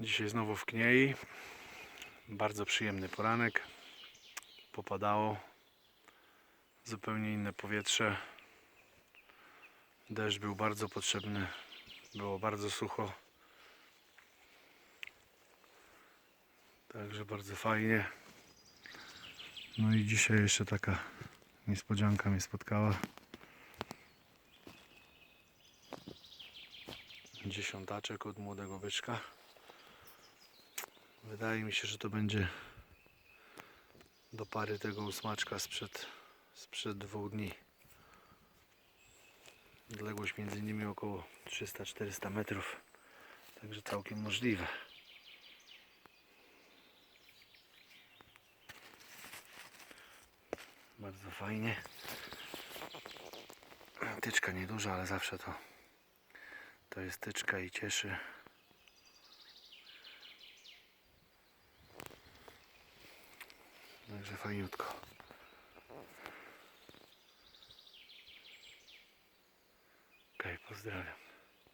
Dzisiaj znowu w Kniei. Bardzo przyjemny poranek. Popadało. Zupełnie inne powietrze. Deszcz był bardzo potrzebny. Było bardzo sucho. Także bardzo fajnie. No i dzisiaj jeszcze taka niespodzianka mnie spotkała. Dziesiątaczek od młodego byczka. Wydaje mi się, że to będzie do pary tego ósmaczka sprzed, sprzed dwóch dni. Odległość między nimi około 300-400 metrów. Także całkiem możliwe. Bardzo fajnie. Tyczka nieduża, ale zawsze to to jest tyczka i cieszy. Także fajniutko. Okej, pozdrawiam.